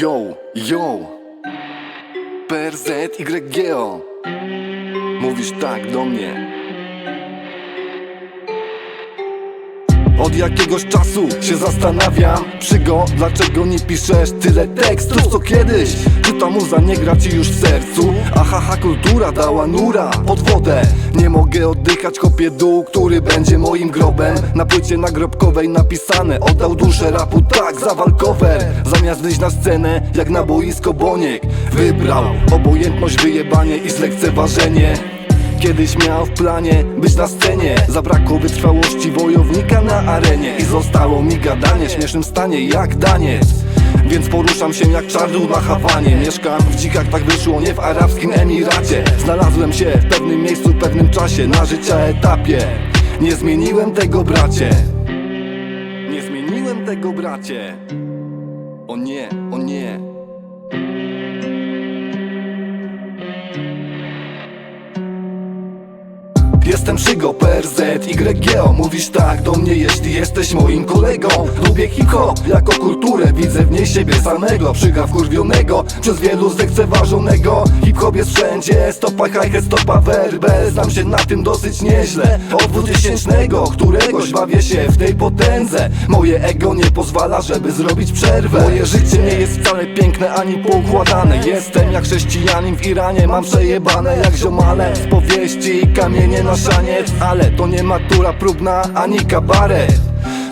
Yo, yo. PRZYGO Mówisz tak do mnie Od jakiegoś czasu się zastanawiam Przygo, dlaczego nie piszesz tyle tekstów co kiedyś? Czy ta muza nie gra ci już w sercu? Ahaha, kultura dała nura pod wodę Nie mogę oddychać, kopię dół, który będzie moim grobem Na płycie nagrobkowej napisane Oddał duszę rapu tak za walkover Zamiast wyjść na scenę jak na boisko Boniek Wybrał obojętność, wyjebanie i zlekceważenie Kiedyś miał w planie być na scenie. Zabrakło wytrwałości wojownika na arenie. I zostało mi gadanie w śmiesznym stanie jak daniec. Więc poruszam się jak czarnu na Hawanie. Mieszkam w dzikach, tak wyszło, nie w arabskim emiracie. Znalazłem się w pewnym miejscu, w pewnym czasie Na życia etapie. Nie zmieniłem tego bracie. Nie zmieniłem tego bracie. O nie, o nie Jestem Szygo, PRZYGO Mówisz tak do mnie, jeśli jesteś moim kolegą. Lubię hip-hop jako kulturę Widzę w niej siebie samego. Przyga wkurwionego Przez wielu zlekceważonego. Hip-hop jest wszędzie Stopa hi stopa werbel. Znam się na tym dosyć nieźle. Od dwutysięcznego Któregoś bawię się w tej potędze. Moje ego nie pozwala, żeby zrobić przerwę. Moje życie nie jest wcale piękne ani poukładane. Jestem jak chrześcijanin w Iranie Mam przejebane jak ziomale. Z powieści kamienie na szaniec Ale to nie matura próbna ani kabaret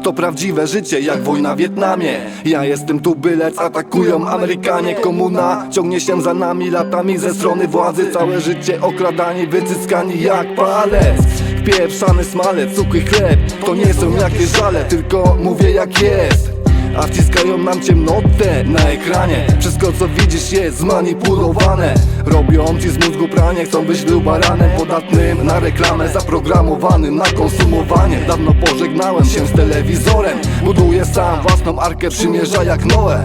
to prawdziwe życie jak wojna w Wietnamie. Ja jestem tu bylec, atakują Amerykanie. Komuna ciągnie się za nami latami ze strony władzy. Całe życie okradani, wycyskani jak palec. Wpieprzany smalec, cukry chleb. To nie są jakieś żale, tylko mówię jak jest a wciskają nam ciemnotę na ekranie. Wszystko co widzisz jest zmanipulowane. Robią ci z mózgu pranie Chcą byś był baranem podatnym na reklamę Zaprogramowanym na konsumowanie. Dawno pożegnałem się z telewizorem. Buduję sam własną arkę przymierza jak Noe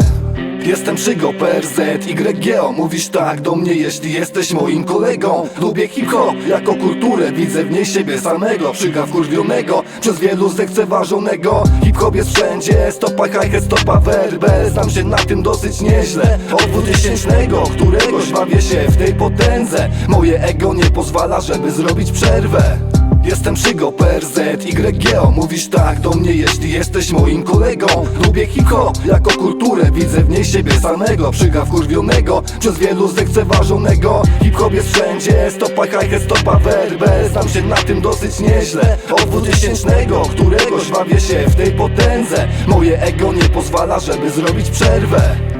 Jestem Szygo, PRZYGO Mówisz tak do mnie, jeśli jesteś moim kolegą. Lubię hip-hop jako kulturę Widzę w niej siebie samego. Przyga wkurwionego Przez wielu zlekceważonego. Hip-hop jest wszędzie Stopa hi stopa werbel Znam się na tym dosyć nieźle. Od dwutysięcznego Któregoś bawię się w tej potędze. Moje ego nie pozwala, żeby zrobić przerwę. Jestem Szygo, PRZYGO Mówisz tak do mnie, jeśli jesteś moim kolegą. Lubię hip-hop jako kulturę Widzę w niej siebie samego Przyga wkurwionego Przez wielu zlekceważonego. Hip-hop jest wszędzie Stopa hi stopa werbel Znam się na tym dosyć nieźle. Od dwutysięcznego Któregoś bawię się w tej potędze. Moje ego nie pozwala, żeby zrobić przerwę